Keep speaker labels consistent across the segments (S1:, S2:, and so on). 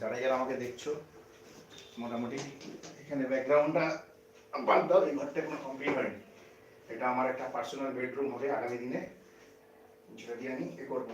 S1: যারা যারা আমাকে দেখছ, মোটামুটি এখানে ব্যাকগ্রাউন্ডটা বাদ দাও, এই ঘরটা কোনো কমপ্লিট হয়নি। এটা আমার একটা পার্সোনাল বেডরুম হবে আগামী দিনে। যেটা দিয়ে আমি এ করব।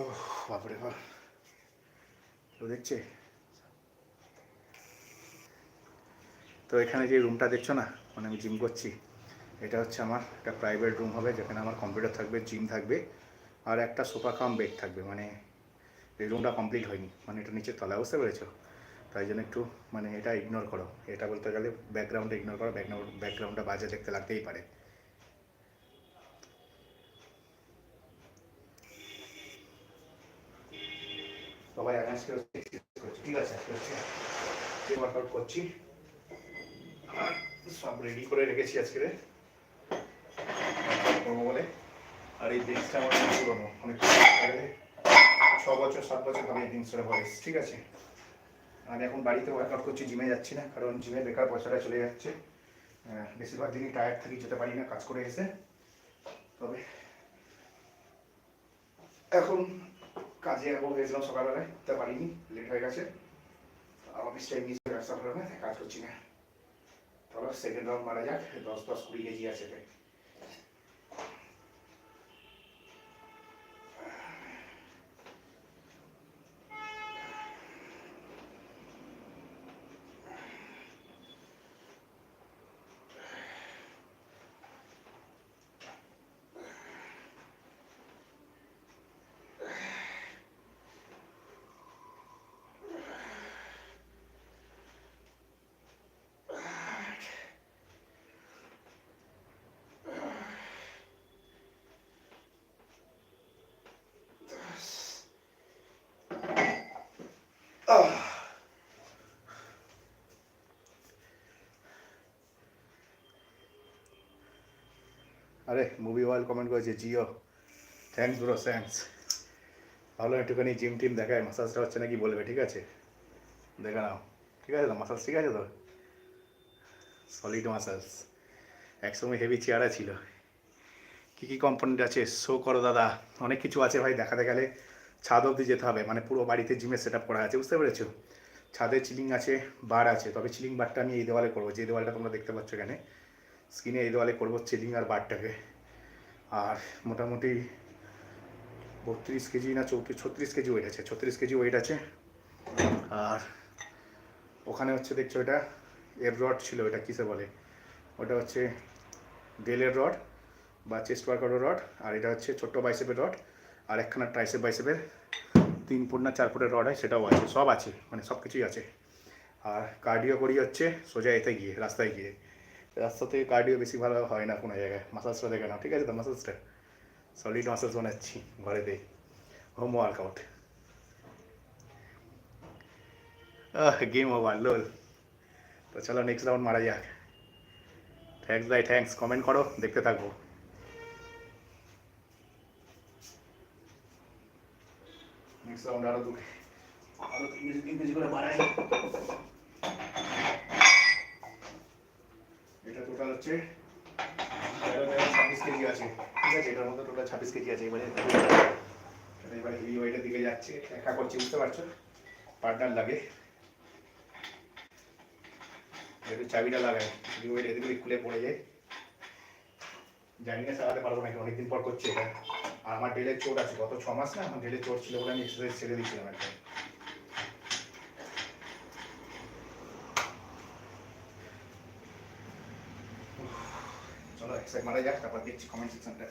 S1: ওহ, বাপরে বাপ তো দেখছে তো এখানে যে রুমটা দেখছ না? মানে আমি জিম করছি। এটা হচ্ছে আমার একটা প্রাইভেট রুম হবে যেখানে আমার কম্পিউটার থাকবে জিম থাকবে আর একটা সোফা কাম বেড থাকবে। মানে এই রুমটা কমপ্লিট হয়নি। মানে এটা নিচে তলা বুঝতে পেরেছ? তাই জন্য একটু মানে এটা ইগনোর করো। এটা বলতে গেলে ব্যাকগ্রাউন্ডে ইগনোর করো। ব্যাকগ্রাউন্ড ব্যাকগ্রাউন্ডটা বাজে দেখতে লাগতেই পারে সবাই আজকে ঠিক আছে আজকে হচ্ছে ওয়ার্কআউট করছি। সব রেডি করে রেখেছি আজকে বলে। আর এই জিন্সটা আমার অনেক অনেক ছ বছর, সাত বছর হবে এই জিন্সটার বয়স ঠিক আছে? আমি এখন বাড়িতে ওয়ার্কআউট করছি জিমে যাচ্ছি না, কারণ জিমে বেকার পয়সাটা চলে যাচ্ছে। বেশিরভাগ দিনই টায়ার্ড থাকি, যেতে পারি না, কাজ করে এসে। তবে এখন কাজে এখন গেছিলাম সকালবেলায় তা পারিনি লেট হয়ে গেছে। অফিস টাইম মিস হয়ে রাস্তা কারণে কাজ করছি না। তাহলে সেকেন্ড রাউন্ড মারা যাক, দশ দশ কুড়ি কেজি আছে তাই। আরে মুভি ওয়ার্ল্ড কমেন্ট করেছে, জিও। থ্যাংকস ব্রো থ্যাংকস ভালো একটুখানি জিম টিম দেখায় মাসাজটা হচ্ছে নাকি বলবে, ঠিক আছে? দেখে নাও। ঠিক আছে তো মাসাজ ঠিক আছে তো? সলিড মাসাজ একসময় হেভি চেয়ারা ছিল। কী কী কম্পোনেন্ট আছে? শো করো দাদা। অনেক কিছু আছে ভাই, দেখাতে গেলে। ছাদ অবধি যেতে হবে মানে পুরো বাড়িতে জিমের সেট আপ করা আছে, বুঝতে পেরেছ? ছাদে চিলিং আছে বার আছে, তবে চিলিং বারটা আমি এই দেওয়ালে করব, যে দেওয়ালটা তোমরা দেখতে পাচ্ছ এখানে। স্ক্রিনে এই দেওয়ালে করব চিলিং আর বারটাকে আর মোটামুটি বত্রিশ কেজি না চৌত্রিশ ছত্রিশ কেজি ওয়েট আছে, ছত্রিশ কেজি ওয়েট আছে। আর ওখানে হচ্ছে দেখছ এটা এর রড ছিল, এটা কিসে বলে? ওটা হচ্ছে ডেলের রড বা চেস্ট ওয়ার্কারের রড আর এটা হচ্ছে ছোট্ট বাইসেপের রড আর একখানা ট্রাইসেপ বাইসেপের তিন ফুট না চার ফুটের রড হয়, সেটাও আছে, সব আছে মানে সব কিছুই আছে। আর কার্ডিও করি হচ্ছে সোজা এতে গিয়ে, রাস্তায় গিয়ে। রাস্তা থেকে কার্ডিও বেশি ভালো হয় না কোনো জায়গায় মাসাজটা দেখে নাও, ঠিক আছে তো মাসাজটা সলিড মাসাজ বানাচ্ছি ঘরেতে home workout game over lol তো চলো নেক্সট রাউন্ড মারা যাক। থ্যাংকস ভাই থ্যাংকস কমেন্ট করো, দেখতে থাকব। নেক্সট রাউন্ড আরও দু আরও তিন কেজি করে বাড়াই এটা টোটাল হচ্ছে ছাব্বিশ কেজি আছে। ঠিক আছে, এটার মধ্যে টোটাল ছাব্বিশ কেজি আছে, এবারে হেভি ওয়েটের দিকে যাচ্ছে। একা করছি, বুঝতে পারছ? পার্টনার লাগে। যদি চাবিটা লাগায় হেভি ওয়েট এদিকে খুলে পড়ে যায়। জানি না চালাতে পারব নাকি, অনেকদিন পর করছি এটা। আমার ডেলের চোট আছে, গত ছ মাস না আমার ডেলের চোট ছিল বলে আমি এক্সারসাইজ ছেড়ে দিয়েছিলাম একটা চলো এক্সারসাইজ মারা যাক, তারপর দেখছি কমেন্ট সেকশনটা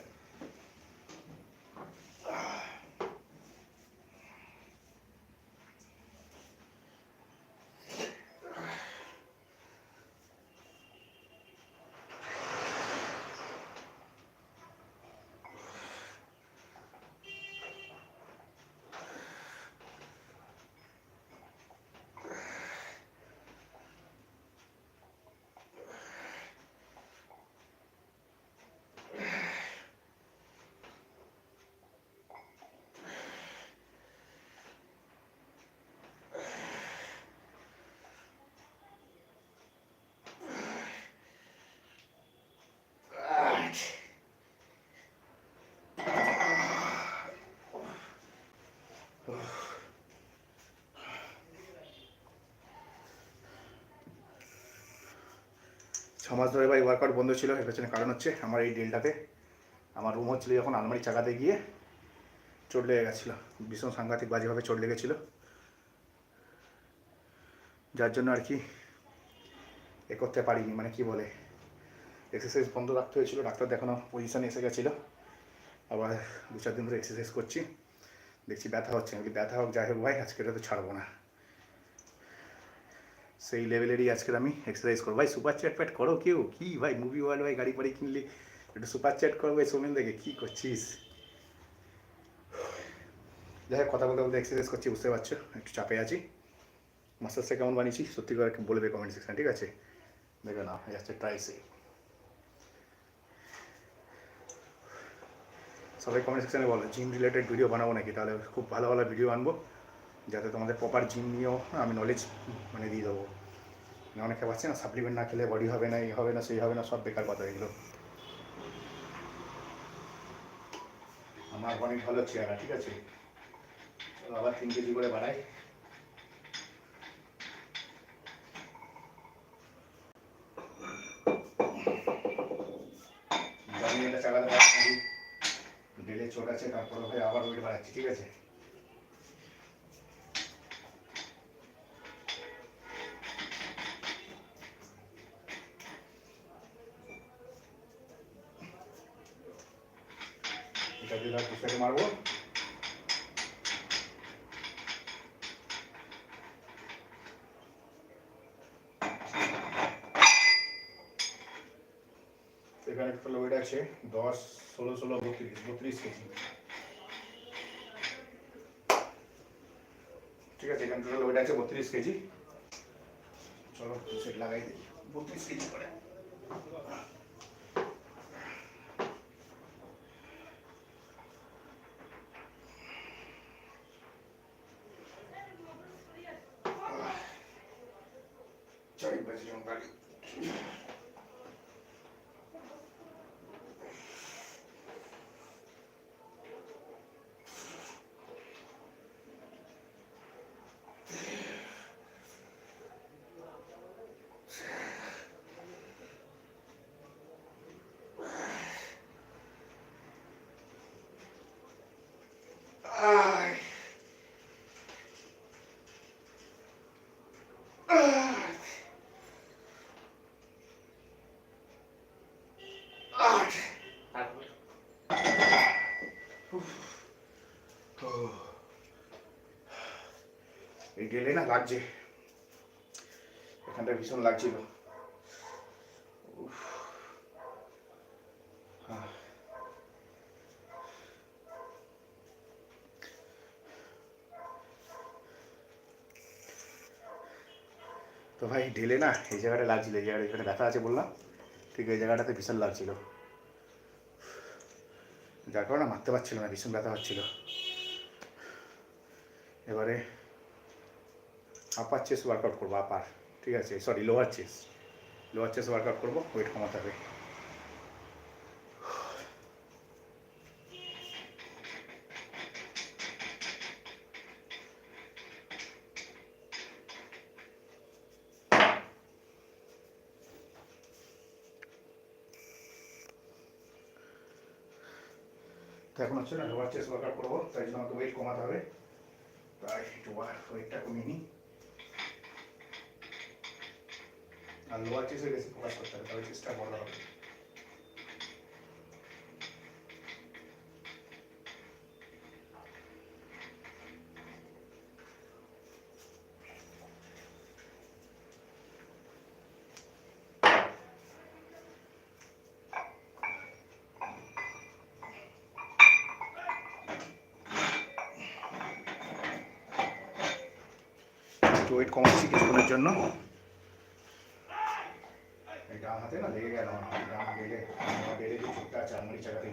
S1: ছ মাস ধরে ভাই ওয়ার্কআউট বন্ধ ছিল, এর পেছনে কারণ হচ্ছে আমার এই ডেলটাতে। আমার রুম হচ্ছিল যখন আলমারি চাকাতে গিয়ে চোট লেগে গেছিল, ভীষণ সাংঘাতিক বাজেভাবে চোট লেগেছিলো। যার জন্য আর কি এ করতে পারিনি মানে কি বলে এক্সারসাইজ বন্ধ রাখতে হয়েছিল, ডাক্তার দেখানো পজিশানে এসে গেছিল। আবার দু চার দিন ধরে এক্সারসাইজ করছি, দেখছি ব্যথা হচ্ছে, আমি ব্যথা হোক, যাই হোক ভাই, আজকে এটা তো ছাড়বো না। সেই লেভেলেরই আজকের আমি এক্সারসাইজ করব। ভাই সুপার চ্যাট প্যাট করো কেউ? কি ভাই মুভি ওয়ার্ল্ড ভাই, গাড়ি ফাড়ি কিনলি একটু সুপার চ্যাট করো ভাই সোমেন দেখে কী করছিস? যাই হোক, কথা বলতে বলতে এক্সারসাইজ করছি, বুঝতে পারছ? একটু চাপে আছি। মাসাজটা কেমন বানিয়েছি সত্যি করে বলবে কমেন্ট সেকশন ঠিক আছে? দেখে না এই হচ্ছে ট্রাইসে সবাই কমেন্ট সেকশনে বলো জিম রিলেটেড ভিডিও বানাবো নাকি? তাহলে খুব ভালো ভালো ভিডিও আনব। যাতে তোমাদের প্রপার জিম নিয়েও আমি নলেজ মানে দিয়ে দেবো। অনেকে পাচ্ছে না সাপ্লিমেন্ট না খেলে বডি হবে না এই হবে না, সেই হবে না, সব বেকার কথা এগুলো। আমার অনেক ভালো চেহারা, ঠিক আছে? আবার তিন কেজি করে বাড়াই। চালাতে পারছি ডেলে চোট আছে, তারপরে ভাই আবার ওয়েট বাড়াচ্ছি, ঠিক আছে? এটা দিয়ে ধর পুষাকে মারবো এখানে টোটাল ওয়েট আছে, দশ, ষোলো ষোলো, বত্রিশ বত্রিশ কেজি। ঠিক আছে, এখানে টোটাল ওয়েট আছে বত্রিশ কেজি। চলো সেট লাগাই দিই। বত্রিশ কেজি করে চারি বাজে যখন বাড়ি Ay. Ay. Ay. গেলে না লাগছে এখানটা ভীষণ লাগছিল। তো ভাই, ঢেলে না এই জায়গাটা লাগছিল, এই জায়গাটা ব্যথা আছে বললাম। ঠিক এই জায়গাটাতে ভীষণ লাগছিল। যার কারণে মারতে পারছিল না, ভীষণ ব্যথা হচ্ছিল। এবারে আপার চেস ওয়ার্কআউট করব আপার ঠিক আছে? Sorry lower chest lower chest workout করব ওয়েট কমাতে হবে। এখন হচ্ছে না লোয়ার চেস ওয়ার্কআউট করব, তাই জন্য আমাকে ওয়েট কমাতে হবে। তাই একটু ওয়েটটা কমিয়ে নিই। আর লোয়ার চেসে বেশি ফোকাস করতে হবে তবে চেষ্টা বড় হবে ওয়েট কমাচ্ছি কিছুক্ষণের জন্য ডান হাতে না লেগে গেল আমার ডান বেলে আমার বেলে যে ছোট্ট আছে আলমারি চাকাতে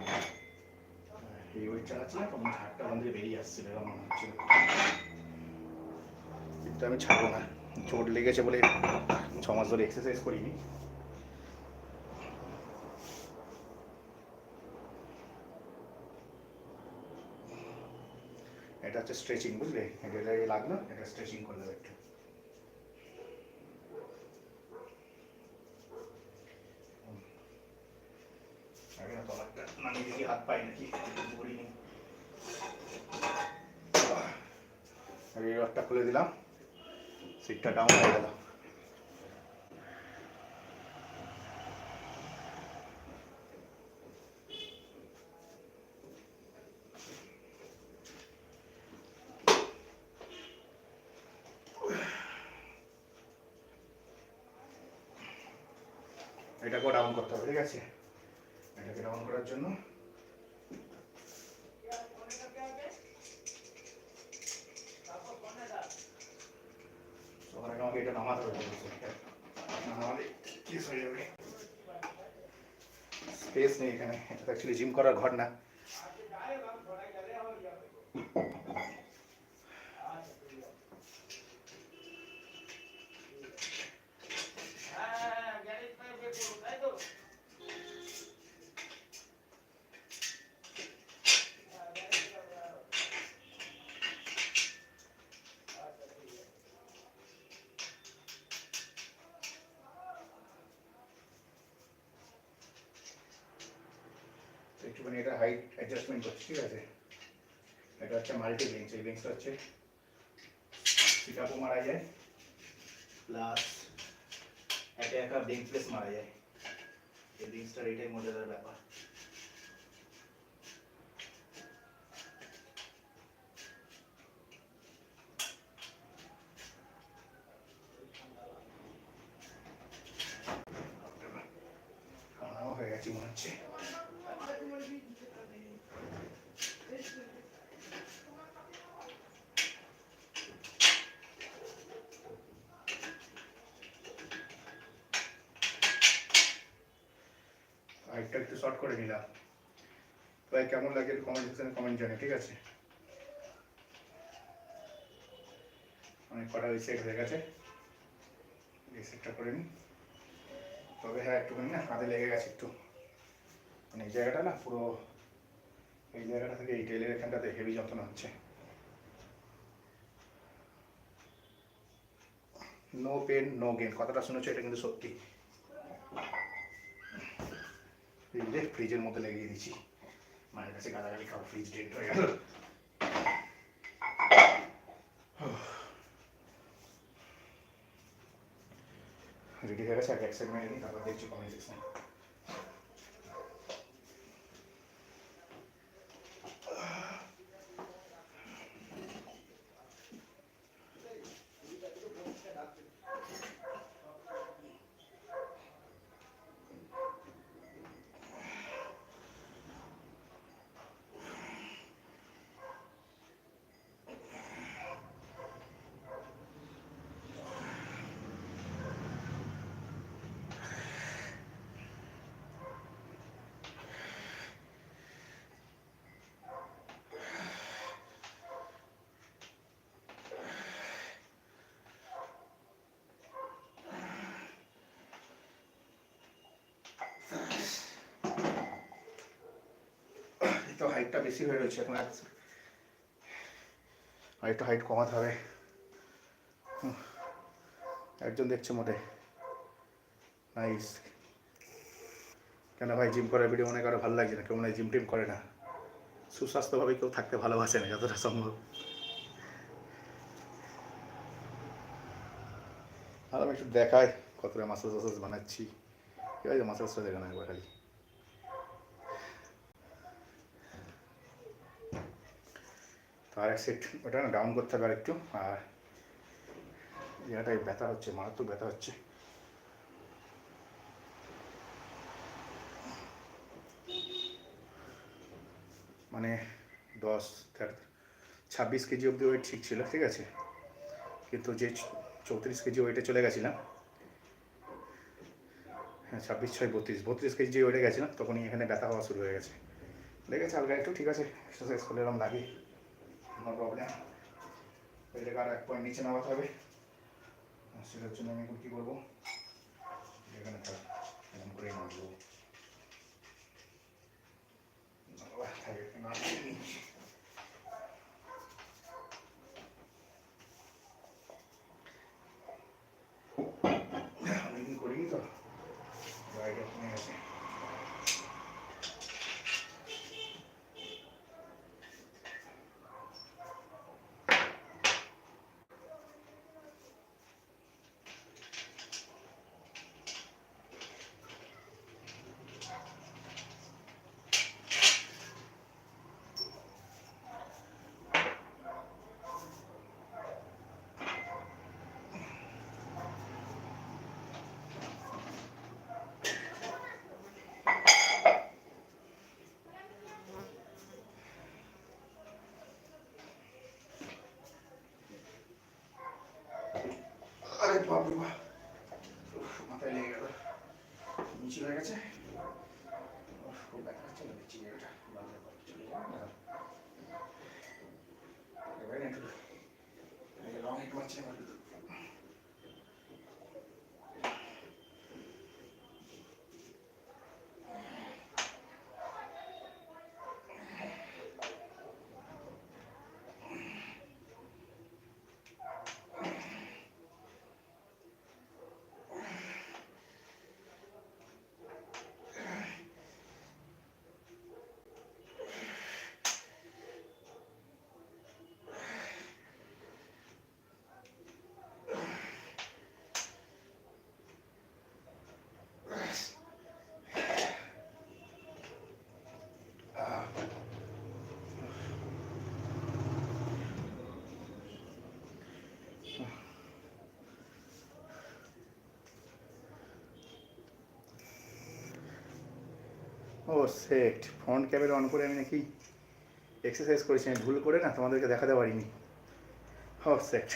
S1: এই ওয়েট চালাচ্ছি না তখন হাতটা বন্ধ বেরিয়ে আসছিল এরকম মনে হচ্ছিল কিন্তু আমি ছাড়বো না চোট লেগেছে বলে ছ মাস ধরে এক্সারসাইজ করিনি এটা হচ্ছে স্ট্রেচিং বুঝলে এটা লাগল এটা স্ট্রেচিং করলে একটু পাই নাকি করিনি আর রডটা খুলে দিলাম। সিটটা ডাউন হয়ে গেল। এটাকেও ডাউন করতে হবে, ঠিক আছে? করার জন্য ওখানে আমাকে এটা নামাতে হবে নামালে কেস হয়ে যাবে স্পেস নেই এখানে এটা অ্যাকচুয়ালি জিম করার ঘর না তো একটুখানি এটা হাইট অ্যাডজাস্টমেন্ট করছি ঠিক আছে এটা হচ্ছে মাল্টি লিঙ্কস এই লিঙ্কসটা হচ্ছে সিটাপও মারা যায় প্লাস একা একা বেঞ্চ প্লেস মারা যায় এই লিঙ্কসটার এটাই মজাদার ব্যাপার খাওয়াও হয়ে গেছে মনে হচ্ছে হাইটটা একটু শর্ট করে নিলাম। ভাই, কেমন লাগে কমেন্ট সেকশনে কমেন্ট জানি ঠিক আছে? অনেক কটা ওই সেট হয়ে গেছে। এই সেটটা করে নিই। তবে হ্যাঁ একটুখানি না হাতে লেগে গেছে একটু। মানে এই জায়গাটা না পুরো, এই জায়গাটা থেকে এই টেলের এখানটাতে হেভি যন্ত্রণা হচ্ছে। নো পেন নো গেন কথাটা শুনেছো, এটা কিন্তু সত্যি। বুঝলে ফ্রিজের মধ্যে লাগিয়ে দিচ্ছি মায়ের কাছে গালাগালি খাও ফ্রিজ ডেট হয়ে গেল। রেডি হয়ে গেছে আগে এক সেকেন্ড তারপর দেখছি কমেন্ট সেকশন তো হাইটটা বেশি হয়ে রয়েছে এখন আর- একটু হাইট কমাতে হবে। একজন দেখছে মোটে। নাইস কেন ভাই জিম করার ভিডিও মনে কারও ভালো লাগছে না? কেউ মনে জিম টিম করে না। সুস্বাস্থ্যভাবে কেউ থাকতে ভালোবাসে না, যতটা সম্ভব। আর আমি একটু দেখাই কতটা মাসাজ টাসাজ বানাচ্ছি। ঠিক আছে মাসাজটা দেখানো একবার খালি। আর এক সেট ওটা না ডাউন করতে হবে আর একটু আর জায়গাটায় ব্যথা হচ্ছে, মারাত্মক ব্যথা হচ্ছে। মানে দশ ছাব্বিশ কেজি অবধি ওয়েট ঠিক ছিল, ঠিক আছে? কিন্তু যে চৌত্রিশ কেজি ওয়েটে চলে গেছিলাম হ্যাঁ ছাব্বিশ, ছয়, বত্রিশ বত্রিশ কেজি ওয়েটে গেছিলাম, তখনই এখানে ব্যথা হওয়া শুরু হয়ে গেছে। লেগেছে হালকা একটু, ঠিক আছে এক্সারসাইজ করলে এরকম লাগে। নো প্রবলেম এটাকে আর এক পয়েন্ট নিচে নামাতে হবে। সেটার জন্য আমি এখন কী করব? এখানে থাক এরকম করে নামবো বাবা, паперва. ও সেট ফ্রন্ট ক্যামেরা অন করে আমি নাকি এক্সারসাইজ করেছি, আমি ভুল করে না তোমাদেরকে দেখাতে পারিনি। ও সেট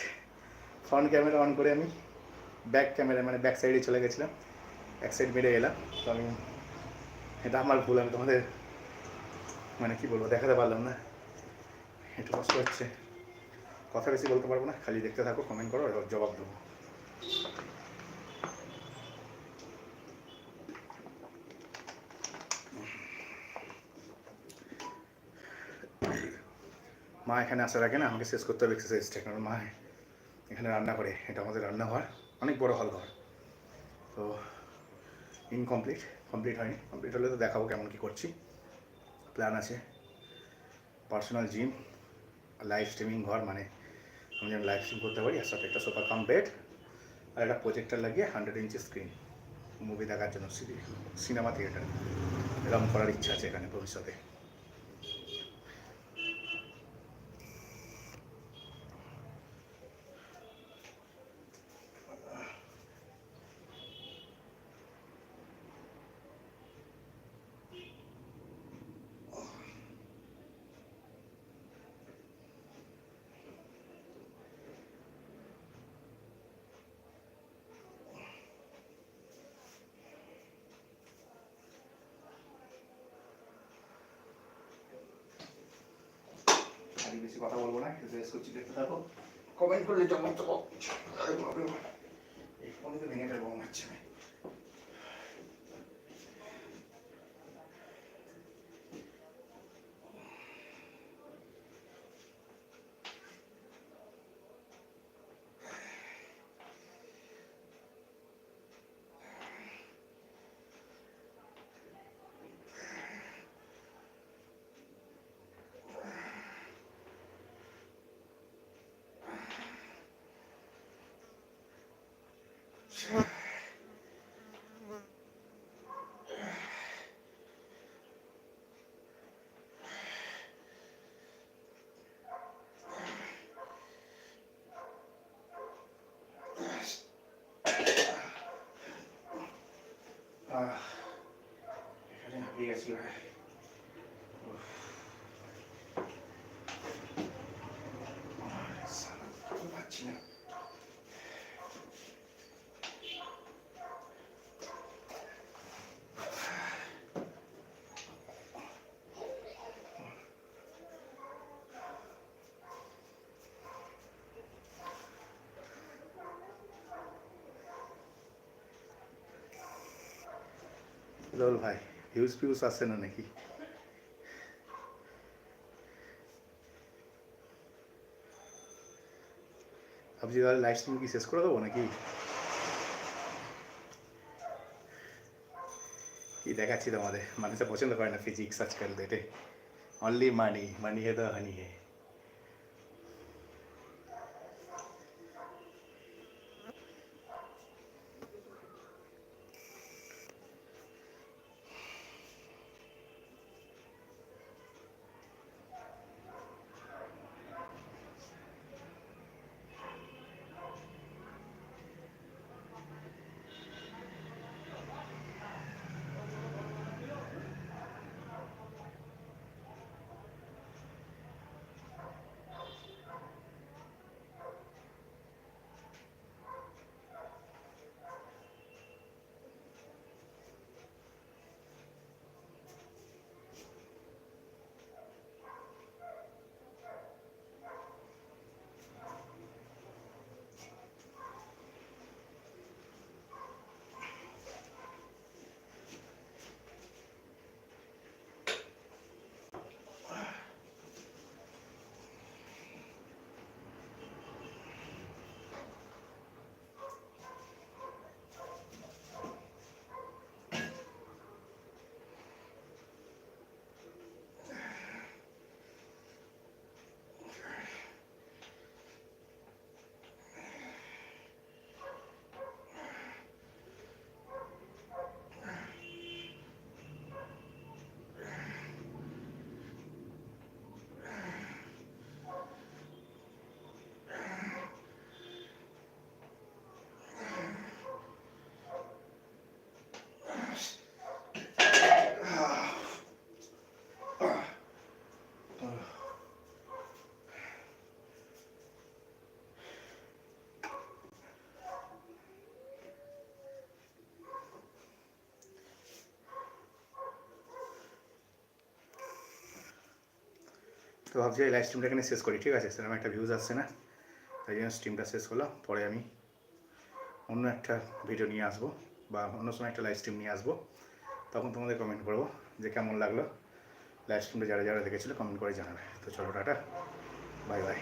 S1: ফ্রন্ট ক্যামেরা অন করে আমি ব্যাক ক্যামেরা মানে ব্যাক সাইডে চলে গেছিলাম। এক সাইড মেরে এলাম। তো আমি, এটা আমার ভুল, আমি তোমাদের মানে কি বলব, দেখাতে পারলাম না। একটু কষ্ট হচ্ছে। কথা বেশি বলতে পারব না, খালি দেখতে থাকো কমেন্ট করো জবাব দেবো। মা এখানে আসার আগে না আমাকে শেষ করতে হবে এক্সারসাইজটা কারণ মা এখানে রান্না করে, এটা আমাদের রান্নাঘর। অনেক বড় হল ঘর তো ইনকমপ্লিট কমপ্লিট হয়নি। কমপ্লিট হলে তো দেখাবো কেমন কী করছি। প্ল্যান আছে। পার্সোনাল জিম লাইভ স্ট্রিমিং ঘর মানে আমি যেন লাইভ স্ট্রিম করতে পারি, আর সাথে একটা সোফা কাম বেড আর একটা প্রজেক্টার লাগিয়ে হান্ড্রেড ইঞ্চি স্ক্রিন মুভি দেখার জন্য সিনেমা থিয়েটার এরকম করার ইচ্ছা আছে এখানে ভবিষ্যতে আজকে বেশি কথা বলব না একটু ড্রেস করছি দেখতে থাকো কমেন্ট করলে জমা তো। এই ফোনে তো ভেঙে ফেলব মনে হচ্ছে আমি। আহ, এখানে হাঁপিয়ে গেছি ভাই। রোল ভাই ভিউজ ফিউজ আসছে না নাকি? ভাবছি তাহলে লাইভ স্ট্রিম কি শেষ করে দেবো নাকি? কি দেখাচ্ছি তোমাদের? মানুষে পছন্দ করে না ফিজিক্স আজকাল ডেটে অনলি মানি মানি হে তো হানি হে। তো ভাবছি এই লাইভ স্ট্রিমটা এখানে শেষ করি, ঠিক আছে? সেরকম একটা ভিউজ আসছে না। তাই জন্য স্ট্রিমটা শেষ করলাম, পরে আমি অন্য একটা ভিডিও নিয়ে আসব বা অন্য সময় একটা লাইভ স্ট্রিম নিয়ে আসব। তখন তোমাদের কমেন্ট করব যে কেমন লাগল। লাইভ স্ট্রিমটা যারা যারা দেখেছিলো কমেন্ট করে জানাবে। তো চলো, টাটা। Bye bye